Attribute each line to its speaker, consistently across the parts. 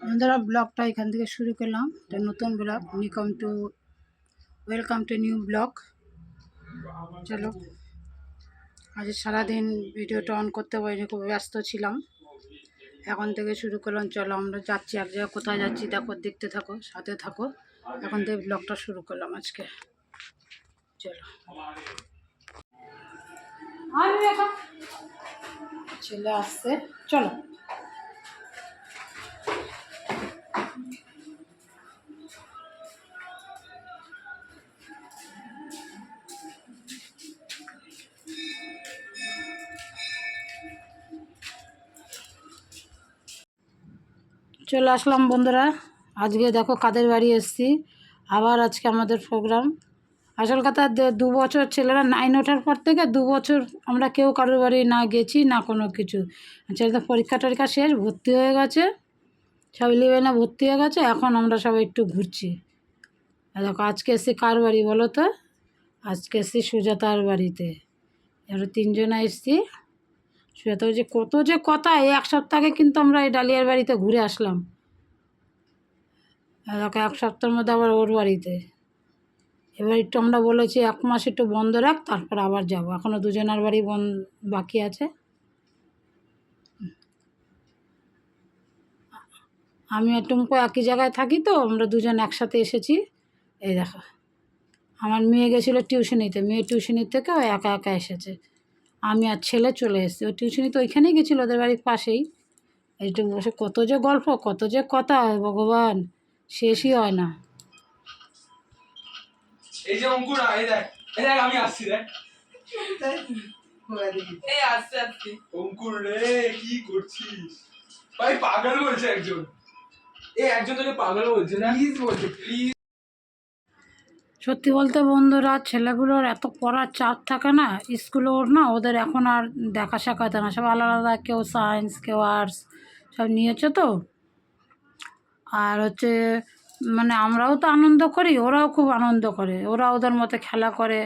Speaker 1: বন্ধুরা ব্লগটা এখান থেকে শুরু করলাম। এটা নতুন blog. নিকম to welcome to new blog চলো। আজ সারাদিন ভিডিওটা অন করতে পারিনি খুব ব্যস্ত ছিলাম। এখন থেকে শুরু করলাম। চলো আমরা যাচ্ছি এক জায়গায়। কোথায় যাচ্ছি দেখো দেখতে থাকো সাথে থাকো। এখন থেকে ব্লগটা শুরু করলাম আজকে। চলো। ছেলে আসছে। চলো। চলে আসলাম বন্ধুরা। আজকে দেখো কাদের বাড়ি এসেছি। আবার আজকে আমাদের প্রোগ্রাম আসল কথা, দে- বছর ছেলেরা নাইন ওঠার পর থেকে দু বছর আমরা কেউ কারোর বাড়ি না গেছি, না কোনো কিছু। ছেলেদের পরীক্ষা টরীক্ষা শেষ, ভর্তি হয়ে গেছে। সব ইলেভেনে ভর্তি হয়ে গেছে, এখন আমরা সবাই একটু ঘুরছি। দেখো, আজকে এসেছি কার বাড়ি বলো তো? আজকে এসেছি সুজাতার বাড়িতে। এবার তিনজনে এসেছি। সুজাতা যে কত যে কথা, এই এক সপ্তাহ কিন্তু আমরা এই ডালিয়ার বাড়িতে ঘুরে আসলাম। দেখো, এক সপ্তাহের মধ্যে আবার ওর বাড়িতে। এবার একটু আমরা বলেছি, এক মাস একটু বন্ধ রাখ, তারপর আবার যাব। এখনও দুজনের বাড়ি বন, বাকি আছে। আমি আর টুম্পো একই জায়গায় থাকি তো আমরা দুজন একসাথে এসেছি। এই দেখো আমার মেয়ে গেছিল টিউশনিতে মেয়ে টিউশনির থেকে ও একা একা এসেছে। আমি আর ছেলে চলে এসেছি। ও টিউশনি তো ওইখানেই গেছিল ওদের বাড়ির পাশেই। এইটু বসে কত যে গল্প কত যে কথা ভগবান শেষই হয় না।
Speaker 2: এই যে অঙ্কুর এই দেখ এই দেখ আমি আসছি দেখ।
Speaker 3: এই আসছে আসছে।
Speaker 2: অঙ্কুর রে কি করছিস? ভাই পাগল বলছে একজন। এই একজন তোকে পাগল বলছে না? প্লিজ বলছে প্লিজ
Speaker 1: সত্যি বলতে বন্ধুরা ছেলেগুলোর এত পড়ার চাপ থাকে না স্কুলে ওর না ওদের এখন আর দেখা সাক্ষাৎ না সব আলাদা আলাদা কেউ সায়েন্স কেউ আর্টস সব নিয়েছে তো। আর হচ্ছে মানে আমরাও তো আনন্দ করি ওরাও খুব আনন্দ করে ওরা ওদের মতো খেলা করে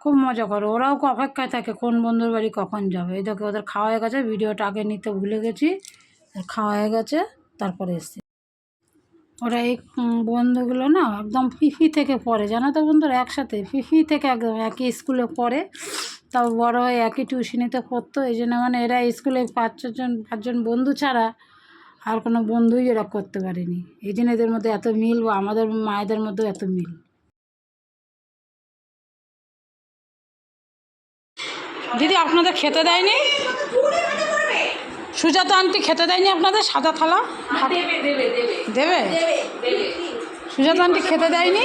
Speaker 1: খুব মজা করে ওরাও খুব অপেক্ষায় থাকে কোন বন্ধুর বাড়ি কখন যাবে। এই দেখো ওদের খাওয়া হয়ে গেছে ভিডিওটা আগে নিতে ভুলে গেছি খাওয়া হয়ে গেছে তারপরে এসছি। ওরা এই বন্ধুগুলো না একদম ফিফি থেকে পড়ে, জানো তো বন্ধুরা, একসাথে ফিফি থেকে একদম একই স্কুলে পড়ে, তাও বড় হয়ে একই টিউশনিতে পড়তো, এই জন্য মানে এরা স্কুলে পাঁচ ছজন পাঁচজন বন্ধু ছাড়া আর কোনো বন্ধুই এরা করতে পারেনি। এই জন্য এদের মধ্যে এত মিল বা আমাদের মায়েদের মধ্যেও এত মিল। দিদি, আপনাদের খেতে দেয়নি? সুজাতা আন্টি খেতে দেয়নি আপনাদের সাদা থালা?
Speaker 3: দেবে
Speaker 1: সুজাতা আন্টি খেতে দেয়নি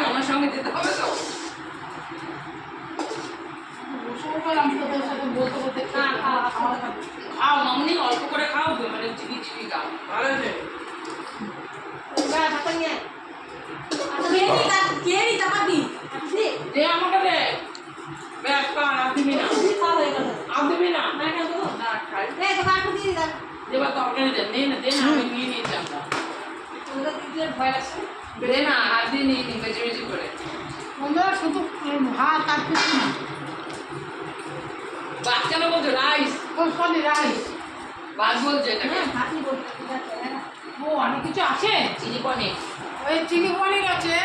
Speaker 3: আমার সঙ্গে যেতে খাও মামনি অল্প করে খাও মানে চিবি চিবি খাও ভালো আছে দে আমাকে দে। কার আর দিবি না। আর দিবি না। না খাই এবার তরকারি দে না দে না আমি নিয়ে নিয়েছি আমরা। দে না আর দিয়ে নিয়ে নি করে।
Speaker 1: বন্ধুরা শুধু ভাত আর কিছু না।
Speaker 3: বলছো? রাইস।
Speaker 1: ও সরি রাইস।
Speaker 3: ভাত বলছে এটাকে
Speaker 1: ও অনেক কিছু আছে?
Speaker 3: চিনি পনির।
Speaker 1: ওই চিলি পনির আছে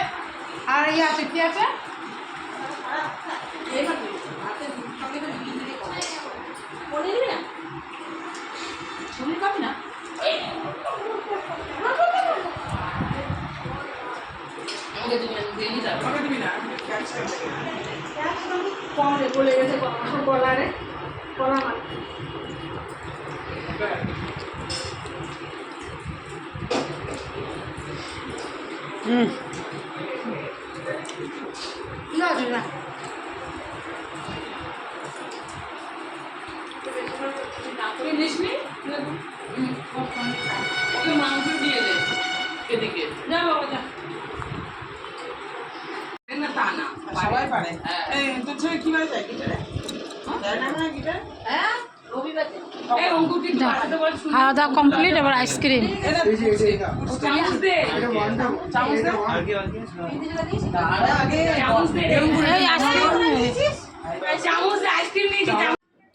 Speaker 1: আর ইয়ে আছে কি আছে পনির খাবি না
Speaker 3: আমাকে তুমি দিয়ে নিতে হবে
Speaker 1: কমে বলে গেছে গলারে গলা হুম ঠিক আছে না
Speaker 3: তুই নিস নি হুম, ওকে মাংস দিয়ে দে এদিকে যা বাবা যা না তা না
Speaker 4: সবাই পারে। এই তোর ছেলে কীভাবে যায় গিটারে যায় না না গিটার
Speaker 3: এই অঙ্কুর কিন্তু পাঠাতে বল শুনি
Speaker 1: খাওয়া দাওয়া কমপ্লিট এবার আইসক্রিম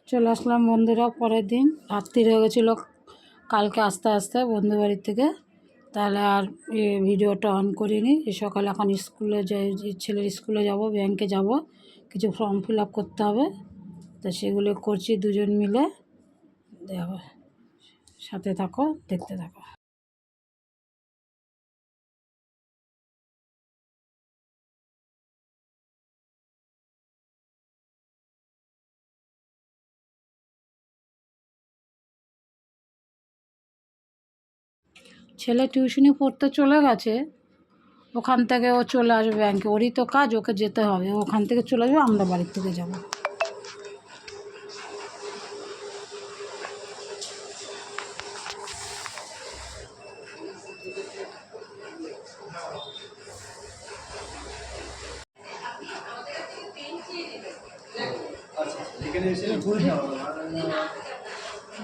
Speaker 1: চলে আসলাম বন্ধুরা পরের দিন রাত্রি হয়ে গেছিল কালকে আস্তে আস্তে বন্ধু বাড়ির থেকে তাহলে আর ভিডিওটা অন করিনি। সকালে এখন স্কুলে যাই ছেলের স্কুলে যাব ব্যাংকে যাব। কিছু ফর্ম ফিল আপ করতে হবে। তো সেগুলো করছি দুজন মিলে। দেখো, সাথে থাকো, দেখতে থাকো। ছেলে টিউশনি পড়তে চলে গেছে ওখান থেকে ও চলে আসবে ব্যাংকে। ওরই তো কাজ ওকে যেতে হবে। ওখান থেকে চলে যাবে আমরা বাড়ির থেকে যাব।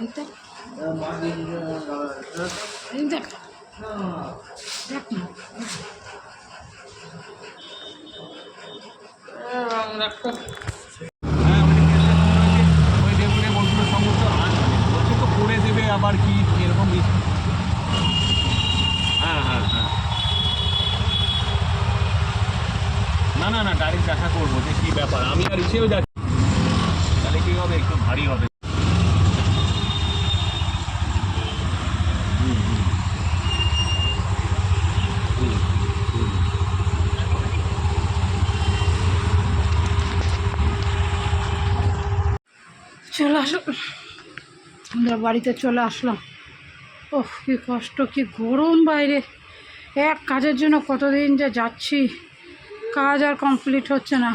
Speaker 1: তো, এই দেখ।
Speaker 2: দেবে আবার কি এরকম হ্যাঁ হ্যাঁ হ্যাঁ না না না, ডাইরেক্ট দেখা করব যে কী ব্যাপার। আমি আর হিসেবে যাচ্ছি তাহলে কী হবে একটু ভারী হবে হুম, হুম। হুম, হুম।
Speaker 1: চলে আসো আমরা বাড়িতে চলে আসলাম। ওহ, কি কষ্ট, কি গরম বাইরে। এক কাজের জন্য কতদিন যে যাচ্ছি, কাজ আর কমপ্লিট হচ্ছে না।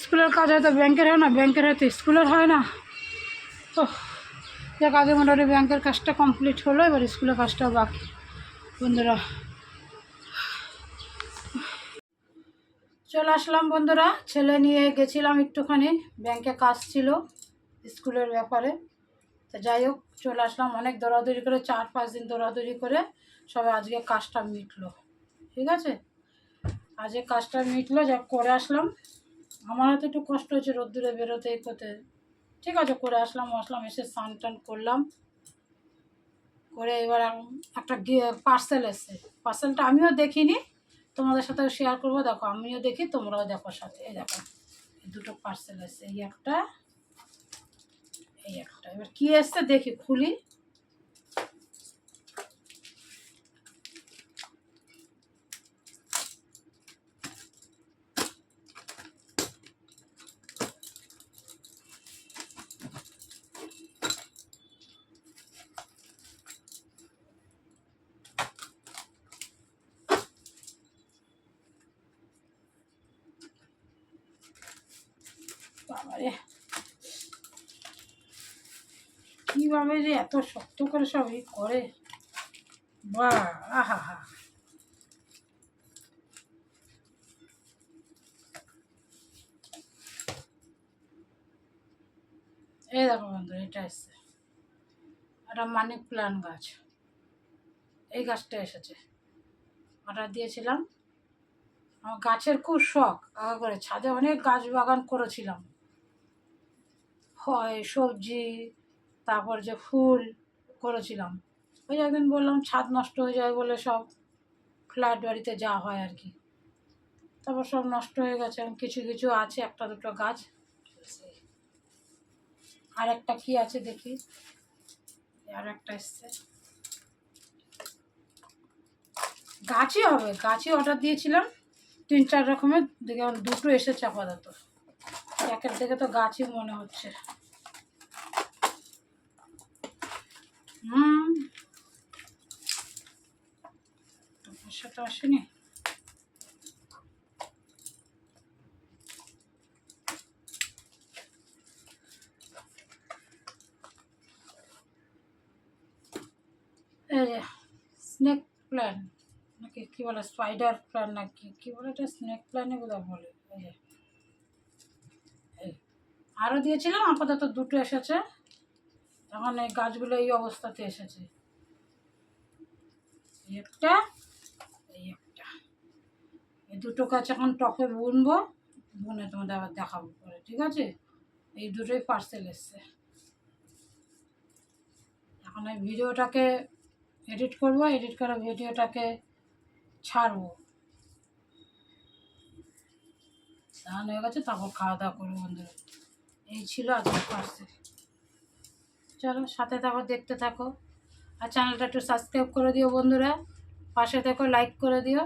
Speaker 1: স্কুলের কাজ হয়তো ব্যাংকের হয় না, ব্যাংকের হয়তো স্কুলের হয় না। ও যে কাজে মোটামুটি ব্যাংকের কাজটা কমপ্লিট হলো, এবার স্কুলের কাজটাও বাকি। বন্ধুরা, চলে আসলাম বন্ধুরা। ছেলে নিয়ে গেছিলাম একটুখানি, ব্যাংকে কাজ ছিল। স্কুলের ব্যাপারে। তো যাই হোক, চলে আসলাম অনেক দৌড়াদৌড়ি করে, চার পাঁচ দিন দৌড়াদৌড়ি করে সবে আজকে কাজটা মিটলো, ঠিক আছে? আজকে কাজটা মিটলো, যা করে আসলাম। আমার হয়তো একটু কষ্ট হয়েছে রোদ্দুরে বেরোতে এই করতে ঠিক আছে, করে আসলাম আসলাম, এসে স্নান টান করলাম। করে এবার একটা পার্সেল এসছে। পার্সেলটা আমিও দেখিনি, তোমাদের সাথেও শেয়ার করব। দেখো, আমিও দেখি, তোমরাও দেখো সাথে। এই দেখো, দুটো পার্সেল এসছে। এই একটা এই একটা। এবার কি এসছে দেখি খুলি। বাবারে। কীভাবে যে এত শক্ত করে সব ই করে? বা, আহা, হা। এই দেখো বন্ধু, এটা এসছে। এটা মানি প্লান্ট গাছ। এই গাছটা এসেছে। অর্ডার দিয়েছিলাম। আমার গাছের খুব শখ, আগা করে ছাদে অনেক গাছ বাগান করেছিলাম। হয়, সবজি তারপর যে ফুল করেছিলাম। ওই একদিন বললাম, ছাদ নষ্ট হয়ে যায় বলে সব ফ্ল্যাট বাড়িতে যা হয় আর কি। তারপর সব নষ্ট হয়ে গেছে। কিছু কিছু আছে, একটা দুটো গাছ। আর একটা কি আছে দেখি। আর একটা এসছে। গাছই হবে, গাছই অর্ডার দিয়েছিলাম। তিন চার রকমের দেখে দুটো এসেছে আপাতত। একের দেখে তো গাছই মনে হচ্ছে। হুম পয়সা তো আসেনি স্নেক প্ল্যান, নাকি কী বলে স্পাইডার প্ল্যান নাকি, কী বলে এটা? স্নেক প্ল্যানে বোধহয় বলে। আরও দিয়েছিলাম, আপাতত দুটো এসেছে। এখন এই গাছগুলো এই অবস্থাতে এসেছে। একটা, এই একটা। এই দুটো গাছ এখন টপে বুনবো, বুনে তোমাদের আবার দেখাবো পরে, ঠিক আছে? এই দুটোই পার্সেল এসছে। এখন এই ভিডিওটাকে এডিট করব এডিট করে ভিডিওটাকে ছাড়বো। স্নান হয়ে গেছে, তারপর খাওয়া দাওয়া করব বন্ধুরা। এই ছিল আজকে পার্সেল চলো সাথে থাকো, দেখতে থাকো। আর চ্যানেলটা একটু সাবস্ক্রাইব করে দিও বন্ধুরা। পাশে থেকো লাইক করে দিও।